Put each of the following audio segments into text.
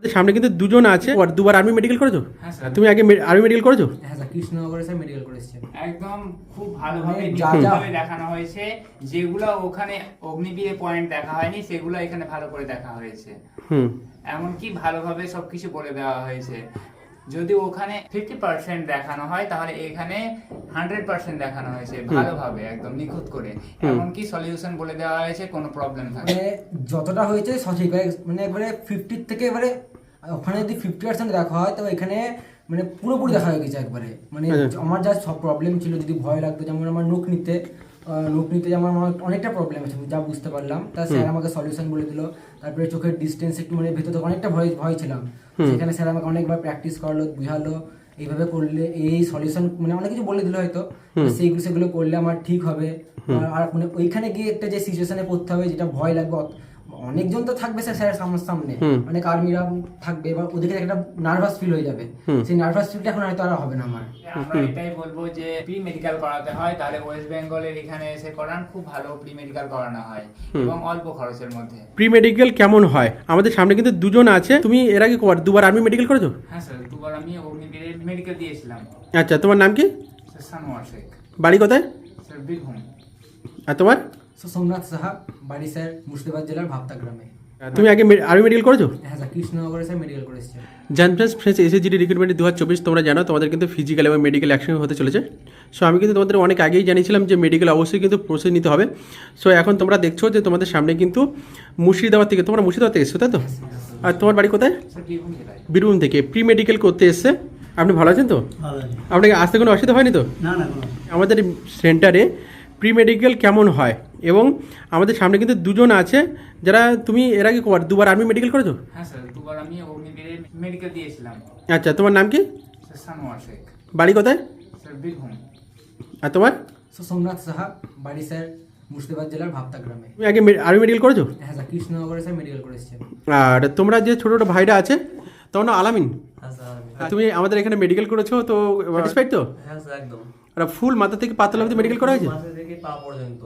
আমাদের সামনে কিন্তু দুজন আছে। আর দুবার আর্মি মেডিকেল করেছ? হ্যাঁ স্যার। তুমি আগে আর্মি মেডিকেল করেছ? হ্যাঁ স্যার কৃষ্ণনগরে স্যার মেডিকেল করে একদম খুব ভালোভাবে মানে যা যা- নিখুঁতভাবে দেখানো হয়েছে যেগুলো ওখানে অগ্নিবীরে পয়েন্ট দেখা হয়নি সেগুলো এখানে ভালো করে দেখা হয়েছে। হুম। এমনকি ভালোভাবে সবকিছু বলে দেওয়া হয়েছে। যদি ওখানে ফিফটি পার্সেন্ট দেখানো হয় তাহলে এখানে হান্ড্রেড পার্সেন্ট দেখানো হয়েছে ভালোভাবে একদম নিখুঁত করে। এমনকি সলিউশন বলে দেওয়া হয়েছে কোনো প্রবলেম থাকে মানে যতটা হয়েছে সঠিক মানে একবারে ফিফটির থেকে এবারে ওখানে যদি ফিফটি পার্সেন্ট দেখা হয় তো এখানে মানে পুরোপুরি দেখা হয়ে গেছে একবারে। মানে আচ্ছা। আমার যা সব প্রবলেম ছিল যদি ভয় লাগতো যেমন আমার নুক নিতে নুক নিতে যেমন আমার অনেকটা প্রবলেম আছে যা বুঝতে পারলাম। তা স্যার আমাকে সলিউশন বলে দিল। তারপরে চোখের ডিস্টেন্স একটু মানে ভেতর থেকে অনেকটা ভয় ভয় ছিলাম। সেখানে স্যার আমাকে অনেকবার প্র্যাকটিস করল বুঝালো এইভাবে করলে এই সলিউশন মানে অনেক কিছু বলে দিল হয়তো। সেইগুলো সেগুলো করলে আমার ঠিক হবে। আর- মানে ওইখানে গিয়ে একটা যে সিচুয়েশনে পড়তে হবে যেটা ভয় লাগবে অনেকজন তো থাকবে স্যার স্যারের সামনে সামনে। অনেক আর্মিরা থাকবে এবার ওদেরকে একটা নার্ভাস ফিল হয়ে যাবে। সেই নার্ভাস ফিলটা এখন হয়তো আর হবে না আমার। আমরা এটাই বলব যে প্রি মেডিকেল করাতে হয় তাহলে ওয়েস্ট বেঙ্গলের এখানে এসে করান খুব ভালো প্রি মেডিকেল করানো হয় এবং অল্প খরচের মধ্যে। প্রি মেডিকেল কেমন হয়? আমাদের সামনে কিন্তু দুজন আছে। তুমি এর আগে কবার দুবার আর্মি মেডিকেল করেছ? হ্যাঁ স্যার দুবার আমি অগ্নিবীরের মেডিকেল দিয়েছিলাম। আচ্ছা তোমার নাম কি? স্যার সানোয়ার শেখ বাড়ি কোথায়? স্যার বীরভূম। আর তোমার? সোমনাথ সাহা বাড়ি স্যার মুর্শিদাবাদ জেলার ভাবতা গ্রামে। তুমি আগে আর্মি মেডিকেল করেছ? হ্যাঁ স্যার কৃষ্ণনগরে স্যার মেডিকেল করে এসেছেন জান ফ্রেন্ডস ফ্রেন্ডস এসএসজিডি রিক্রুটমেন্ট দু হাজার চব্বিশ তোমরা জানো তোমাদের কিন্তু ফিজিক্যাল এবং মেডিকেল একসঙ্গে হতে চলেছে। সো আমি কিন্তু তোমাদের অনেক আগেই জানিয়েছিলাম যে মেডিকেল অবশ্যই কিন্তু প্রসেস নিতে হবে। সো এখন তোমরা দেখছ যে তোমাদের সামনে কিন্তু মুর্শিদাবাদ থেকে তোমরা মুর্শিদাবাদ থেকে এসছো তাই তো? আর তোমার বাড়ি কোথায়? বীরভূম থেকে। প্রি মেডিকেল করতে এসছে। আপনি ভালো আছেন তো? আপনাকে আসতে কোনো অসুবিধা হয়নি তো? না না আমাদের সেন্টারে প্রি মেডিকেল কেমন হয়? এবং আমাদের সামনে কিন্তু দুজন আছে যারা তুমি এর আগে কবার দুবার আর্মি মেডিকেল করেছ? হ্যাঁ স্যার দুবার আমি মেডিকেল দিয়েছিলাম। আচ্ছা তোমার নাম কি? সানোয়ার শেখ। বাড়ি কোথায়? স্যার বীরভূম। আর তোমার? সোমনাথ সাহা বাড়ি স্যার মুর্শিদাবাদ জেলার ভাবতা গ্রামে। তুমি আগে আর্মি মেডিকেল করেছ? হ্যাঁ স্যার কৃষ্ণনগরে স্যার মেডিকেল আর তোমরা যে ছোটো ছোটো ভাইরা আছে তোমার নাম আলামিন? হ্যাঁ তুমি আমাদের এখানে মেডিকেল করেছ তো স্যাটিসফাইড তো? হ্যাঁ স্যার একদম। আর ফুল মাথা থেকে পাতলা অবধি মেডিকেল করা হয়েছে? মাথা থেকে পা পর্যন্ত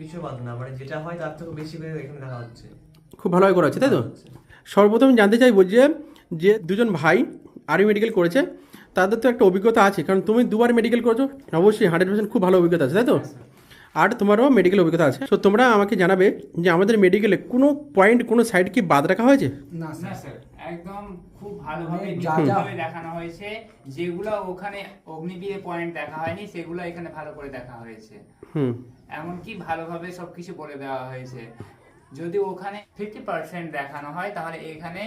কিছু বাদ না মানে যেটা হয় তার থেকে বেশি করে এখানে দেখা হচ্ছে। খুব ভালোভাবে করা হচ্ছে তাই তো? সর্বপ্রথম জানতে চাইব যে যে দুজন ভাই আর্মি মেডিকেল করেছে তাদের তো একটা অভিজ্ঞতা আছে কারণ তুমি দুবার মেডিকেল করেছ অবশ্যই হান্ড্রেড পার্সেন্ট খুব ভালো অভিজ্ঞতা আছে তাই তো? আর তোমারও মেডিকেল অভিজ্ঞতা আছে। তো তোমরা আমাকে জানাবে যে আমাদের মেডিকেলে কোনো পয়েন্ট কোনো সাইড কি বাদ রাখা হয়েছে? না স্যার একদম খুব ভালোভাবে মানে যা যা- নিখুঁতভাবে দেখানো হয়েছে যেগুলো ওখানে অগ্নিবীরে পয়েন্ট দেখা হয়নি সেগুলো এখানে ভালো করে দেখা হয়েছে। হুম। এমনকি ভালোভাবে সবকিছু বলে দেওয়া হয়েছে। যদি ওখানে ফিফটি পার্সেন্ট দেখানো হয় তাহলে এখানে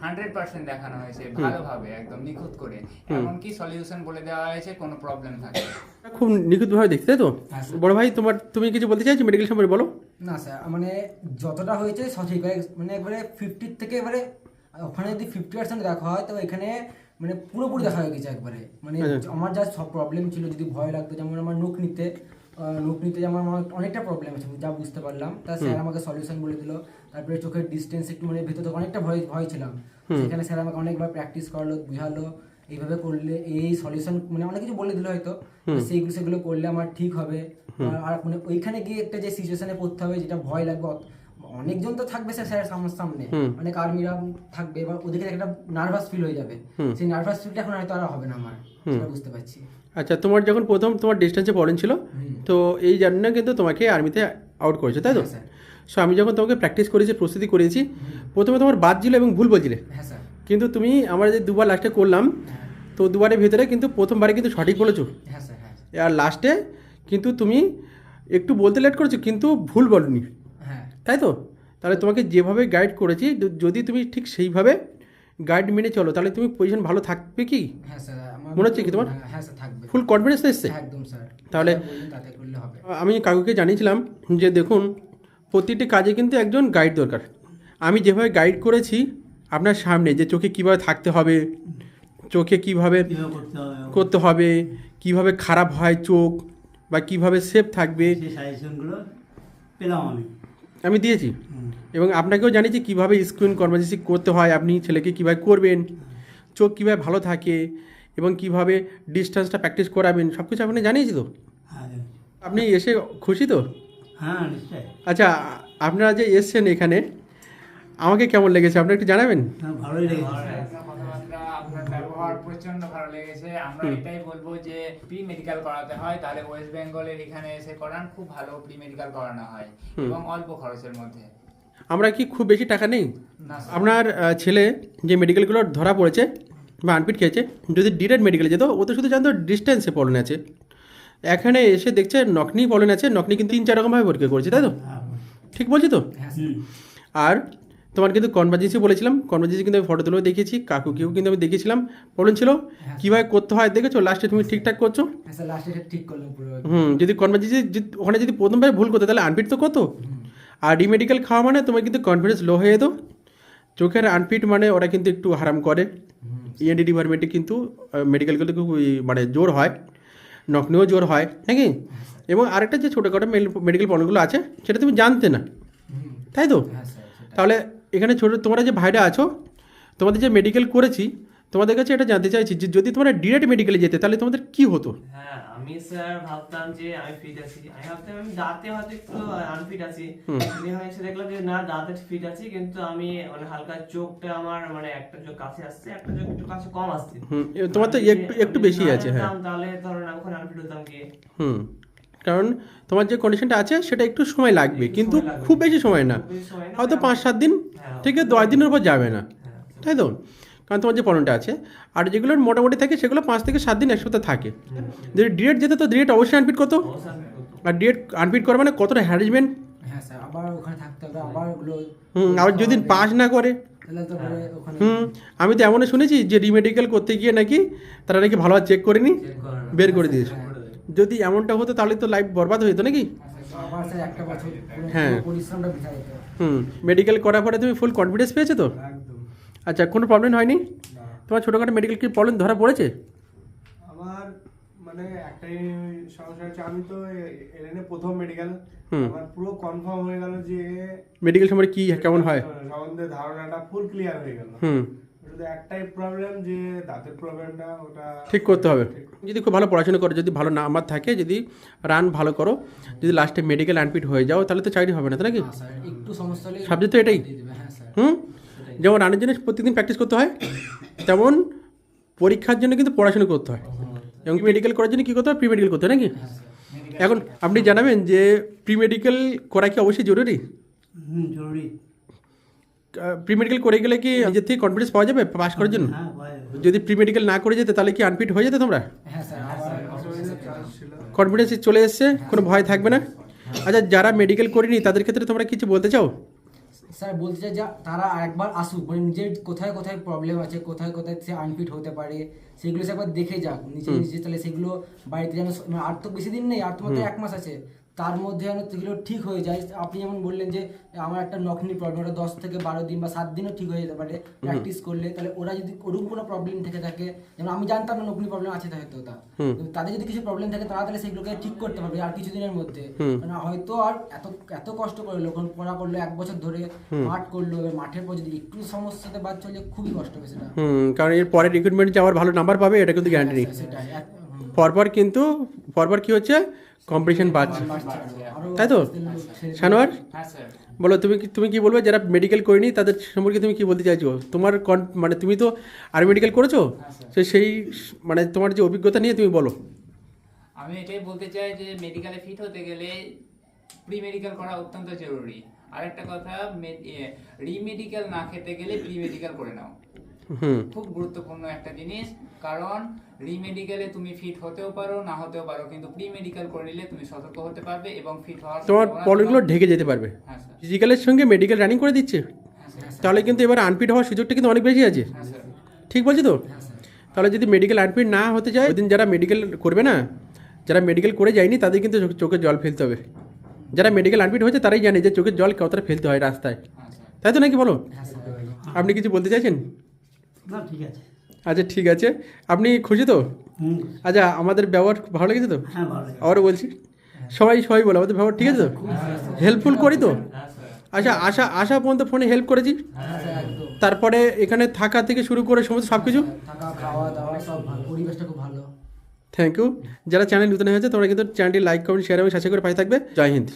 হান্ড্রেড পার্সেন্ট দেখানো হয়েছে ভালোভাবে একদম নিখুঁত করে। এমনকি সলিউশন বলে দেওয়া হয়েছে কোনো প্রবলেম থাকে খুব নিখুঁতভাবে দেখতে তো? হ্যাঁ, বড় ভাই তোমার তুমি কিছু বলতে চাইছো মেডিকেল সম্পর্কে বলো? না স্যার মানে যতটা হয়েছে সঠিক মানে একবারে ফিফটির থেকে এবারে ওখানে যদি ফিফটি পার্সেন্ট দেখা হয় তো এখানে মানে পুরোপুরি দেখা হয়ে গেছে একবারে। মানে আচ্ছা। আমার যা সব প্রবলেম ছিল যদি ভয় লাগতো যেমন আমার নুক নিতে নুক নিতে যেমন আমার অনেকটা প্রবলেম আছে যা বুঝতে পারলাম। তা স্যার আমাকে সলিউশন বলে দিল। তারপরে চোখের ডিস্টেন্স একটু মানে ভেতর থেকে অনেকটা ভয় ভয় ছিলাম। সেখানে স্যার আমাকে অনেকবার প্র্যাকটিস করালো বুঝালো এইভাবে করলে এই সলিউশন মানে অনেক কিছু বলে দিল হয়তো। সেইগুলো সেগুলো করলে আমার ঠিক হবে। আর- মানে ওইখানে গিয়ে একটা যে সিচুয়েশনে পড়তে হবে যেটা ভয় লাগবে অনেকজন তো থাকবে স্যার স্যারের সামনে। অনেক আর্মিরা থাকবে এবার ওদেরকে একটা নার্ভাস ফিল হয়ে যাবে। সেই নার্ভাস ফিলটা এখন হয়তো আর হবে না আমার সেটা বুঝতে পারছি। আচ্ছা তোমার যখন প্রথম তোমার ডিস্টেন্সে পড়েন ছিল তো এই জন্য কিন্তু তোমাকে আর্মিতে আউট করেছে তাই তো? হ্যাঁ, সো আমি যখন তোমাকে প্র্যাকটিস করেছি প্রস্তুতি করেছি প্রথমে তোমার বাদ ছিল এবং ভুল বলছিলে। হ্যাঁ স্যার কিন্তু তুমি আমরা যে দুবার লাস্টে করলাম তো দুবারের ভিতরে কিন্তু প্রথমবারে কিন্তু সঠিক বলেছ। হ্যাঁ হ্যাঁ। আর লাস্টে কিন্তু তুমি একটু বলতে লেট করেছ কিন্তু ভুল বলনি। হ্যাঁ তাই তো? তাহলে তোমাকে যেভাবে গাইড করেছি যদি তুমি ঠিক সেইভাবে গাইড মেনে চলো তাহলে তুমি পজিশন ভালো থাকবে কি? হ্যাঁ মনে হচ্ছে কি তোমার? হ্যাঁ, হ্যাঁ স্যার থাকবে। ফুল কনফিডেন্স এসছে? একদম স্যার তাহলে- আমি কাকুকে জানিয়েছিলাম যে দেখুন প্রতিটি কাজে কিন্তু একজন গাইড দরকার। আমি যেভাবে গাইড করেছি আপনার সামনে যে চোখে কীভাবে থাকতে হবে চোখে কীভাবে কীভাবে করতে হবে করতে হবে কীভাবে খারাপ হয় চোখ বা কীভাবে সেফ থাকবে পেলাম আমি। আমি দিয়েছি। এবং আপনাকেও জানিয়েছি কীভাবে স্ক্রিন কনভার্সেসি করতে হয় আপনি ছেলেকে কীভাবে করবেন চোখ কীভাবে ভালো থাকে এবং কীভাবে ডিস্টেন্সটা প্র্যাকটিস করাবেন সব কিছু আপনি জানিয়েছি তো? হ্যাঁ। আপনি এসে খুশি তো? হ্যাঁ আচ্ছা আপনারা যে এসছেন এখানে আমাকে কেমন লেগেছে আপনি একটু জানাবেন? হ্যাঁ ভালোই লেগেছে। ব্যবহার প্রচণ্ড ভালো লেগেছে। আমরা এটাই বলব যে প্রি মেডিকেল করাতে হয় তাহলে ওয়েস্ট বেঙ্গলের এখানে এসে করান খুব ভালো প্রি মেডিকেল করানো হয় এবং অল্প খরচের মধ্যে। আমরা কি খুব বেশি টাকা নেই? আপনার ছেলে যে মেডিকেলগুলো ধরা পড়েছে বা আনপিট খেয়েছে যদি ডিরেক্ট মেডিকেলে যেত ও তো শুধু জানতো ডিস্টেন্সে পলন আছে। এখানে এসে দেখছে নকনি পলন আছে নকনি কিন্তু তিন চার রকমভাবে পরীক্ষা করেছে তাই তো? হ্যাঁ। ঠিক বলছি তো? হ্যাঁ আর তোমার কিন্তু কনভার্জেন্সি বলেছিলাম কনভার্জেন্সি কিন্তু আমি ফটো তুলেও দেখিয়েছি কাকুকেও কিন্তু আমি দেখেছিলাম প্রবলেম ছিল কীভাবে করতে হয় দেখেছ? লাস্টে তুমি ঠিকঠাক করছ? হ্যাঁ পুরো। হুম যদি কনভার্জেন্সি ওখানে যদি প্রথমবার ভুল করতে তাহলে আনপিট তো করতো। আর ডিমেডিকেল খাওয়া মানে তোমার কিন্তু কনফিডেন্স লো হয়ে যেত। চোখের আনফিট মানে ওরা কিন্তু একটু হারাম করে। ইএনডি ডিপার্টমেন্টে কিন্তু মেডিকেলগুলো খুব মানে জোর হয়। নকনিও জোর হয় নাকি? এবং আরেকটা যে ছোটোখাটো মেডিকেল পণ্যগুলো আছে সেটা তুমি জানতে না। তাই তো? হ্যাঁ। তাহলে এখানে ছোটো তোমরা যে ভাইরা আছো তোমাদের যে মেডিকেল করেছি তোমাদের কাছে এটা জানতে চাইছি যে যদি তোমরা ডিরেক্ট মেডিকেলে যেতে তাহলে তোমাদের কি হতো? হ্যাঁ আমি স্যার ভাবতাম যে আমি ফিট আছি। আমি ভাবতাম আমি দাঁতে হয়তো একটু আনফিট আছি। আমি এসে দেখলাম যে না দাঁতে ফিট আছি কিন্তু আমি মানে হালকা চোখটা আমার মানে একটা চোখ কাছে আসছে একটা চোখ একটু কাছে কম আসছে। তোমার তো একটু একটু বেশি আছে হ্যাঁ। তাহলে ধরুন আমি আনফিট হতাম গিয়ে হুম কারণ তোমার যে কন্ডিশনটা আছে সেটা একটু সময় লাগবে কিন্তু খুব বেশি সময় না। হয়তো মানে পাঁচ সাত দিন হ্যাঁ, থেকে দশ দিনের উপর যাবে না। হ্যাঁ, তাই তো? কারণ তোমার যে পলনটা আছে আর যেগুলো মোটামুটি থাকে সেগুলো পাঁচ থেকে সাত দিন এক সপ্তাহ থাকে। যদি ডিরেক্ট যেতে তো ডিরেক্ট অবশ্যই আনপিট করতো। আর ডিরেক্ট আনপিট করা মানে কতটা হ্যারাসমেন্ট হ্যাঁ আবার আবার হুম আর যদি পাস না করে। হুম আমি তো এমনও শুনেছি যে রিমেডিকেল করতে গিয়ে নাকি তারা নাকি ভালোভাবে চেক করেনি। বের করে দিয়েছে। যদি এমনটা হতো তাহলে তো লাইফ বরবাদ হয়ে যেত নাকি? আবার স্যার একটা বছর হ্যাঁ। পরিশ্রমটা বৃথা যেত হুম মেডিকেল করার পরে তুমি ফুল কনফিডেন্স পেয়েছ তো? একদম। আচ্ছা কোনো প্রবলেম হয়নি? তোমার ছোটোখাটো মেডিকেল কি প্রবলেম ধরা পড়েছে? আমার মানে একটাই সমস্যা হচ্ছে আমি তো প্রথম মেডিকেল হুম। আমার পুরো কনফার্ম হয়ে গেল যে মেডিকেল সম্পর্কে কি কেমন হয়? সম্বন্ধে ধারণাটা ফুল ক্লিয়ার হয়ে গেল। হুম। শুধু একটাই প্রবলেম যে দাঁতের প্রবলেমটা ওটা ঠিক করতে হবে। যদি খুব ভালো পড়াশোনা করো যদি ভালো নাম্বার থাকে যদি রান ভালো করো যদি লাস্টে মেডিকেল আনপিট হয়ে যাও তাহলে তো চাকরি হবে না তাই নাকি? হ্যাঁ একটু সমস্যা হলে সাবজেক্ট তো এটাই। হ্যাঁ স্যার হুম? যেমন রানের জন্য প্রতিদিন প্র্যাকটিস করতে হয় তেমন পরীক্ষার জন্য কিন্তু পড়াশোনা করতে হয়। এবং মেডিকেল করার জন্য কী করতে হয়? প্রি মেডিকেল করতে হয় নাকি? এখন আপনি জানাবেন যে প্রি মেডিকেল করা কি অবশ্যই জরুরি? জরুরি। প্রি মেডিকেল করে গেলে কি নিজের থেকে কনফিডেন্স পাওয়া যাবে পাস করার জন্য? হ্যাঁ। যদি প্রি মেডিকেল না করে যেতে তাহলে কি আনপিট হয়ে যেতে তোমরা? হ্যাঁ কনফিডেন্স চলে এসছে কোনো ভয় থাকবে না? আচ্ছা যারা মেডিকেল করিনি তাদের ক্ষেত্রে তোমরা কিছু বলতে চাও? স্যার বলতে চাই যে তারা একবার আসুক মানে নিজের কোথায় কোথায় প্রবলেম আছে কোথায় কোথায় সে আনফিট হতে পারে সেগুলো সে একবার দেখে যাক নিজে নিজে তাহলে সেগুলো বাড়িতে যেন মানে আর তো বেশি দিন নেই আর তো মাত্র এক মাস আছে। তার মধ্যে যেন সেগুলো ঠিক হয়ে যায়। আপনি যেমন বললেন যে আমার একটা নখনি প্রবলেম ওটা দশ থেকে বারো দিন বা সাত দিনও ঠিক হয়ে যেতে পারে প্র্যাকটিস করলে। তাহলে ওরা যদি ওরকম কোনো প্রবলেম থেকে থাকে যেমন আমি জানতাম না নখনি প্রবলেম আছে হয়তো তা তাদের যদি কিছু প্রবলেম থাকে তারা তাহলে সেগুলোকে ঠিক করতে পারবে আর কিছুদিনের মধ্যে। মানে হয়তো আর এত এত কষ্ট করল কোন পড়া করল এক বছর ধরে মাঠ করল এবার মাঠের পর যদি একটু সমস্যাতে বাদ চলে খুবই কষ্ট হবে সেটা। কারণ এর পরে রিক্রুটমেন্ট যে আমার ভালো নাম্বার পাবে এটা কিন্তু গ্যারান্টি নেই। পরপর কিন্তু পরপর কি হচ্ছে কম্পিটিশন। আরও তাই তো? সানোয়ার হ্যাঁ বলো তুমি কি তুমি কি বলবে? যারা মেডিকেল করেনি তাদের সম্পর্কে তুমি কি বলতে চাইছো? তোমার মানে তুমি তো আর মেডিকেল করেছ? তো সেই মানে তোমার যে অভিজ্ঞতা নিয়ে তুমি বলো। আমি এটাই বলতে চাই যে মেডিকেলে ফিট হতে গেলে প্রি মেডিকেল করা অত্যন্ত জরুরি। আরেকটা কথা রিমেডিকেল না খেতে গেলে প্রি মেডিকেল করে নাও। খুব গুরুত্বপূর্ণ একটা জিনিস কারণ রিমেডিকেলে তুমি ফিট হতেও পারো না হতেও পারো কিন্তু প্রি মেডিকেল করে নিলে তুমি সতর্ক হতে পারবে এবং ফিট হওয়ার তোমার প্রবলেমগুলো ঢেকে যেতে পারবে। হ্যাঁ ফিজিক্যালের সঙ্গে মেডিকেল রানিং করে দিচ্ছে। হ্যাঁ স্যার তাহলে কিন্তু এবার আনপিট হওয়ার সুযোগটা কিন্তু অনেক বেশি আছে। হ্যাঁ ঠিক বলছি তো? তাহলে যদি মেডিকেল আনপিট না হতে চায় ওদিন যারা মেডিকেল করবে না যারা মেডিকেল করে যায়নি তাদের কিন্তু চোখে- জল ফেলতে হবে। যারা মেডিকেল আনপিট হয়েছে তারাই জানে যে চোখের জল কতটা ফেলতে হয় রাস্তায়। হ্যাঁ তাই তো নাকি বলো? হ্যাঁ, আপনি কিছু বলতে চাইছেন? না ঠিক আছে। আচ্ছা ঠিক আছে। আপনি খুশি তো? আচ্ছা আমাদের ব্যবহার খুব ভালো লেগেছে তো? হ্যাঁ আবারও বলছি সবাই সবাই বলো আমাদের ব্যবহার ঠিক আছে তো? হেল্পফুল করি তো? হ্যাঁ আচ্ছা আসা আসা পর্যন্ত ফোনে হেল্প করেছি। হ্যাঁ। তারপরে এখানে থাকা থেকে শুরু করে সমস্ত সব কিছু থাকা খাওয়া দাওয়া সব ভালো। পরিবেশটা খুব ভালো। থ্যাংক ইউ যারা চ্যানেল নতুন হয়েছে তোমরা কিন্তু চ্যানেলটি লাইক কমেন্ট শেয়ার এবং সাবস্ক্রাইব করে পাশে থাকবে। জয় হিন্দ।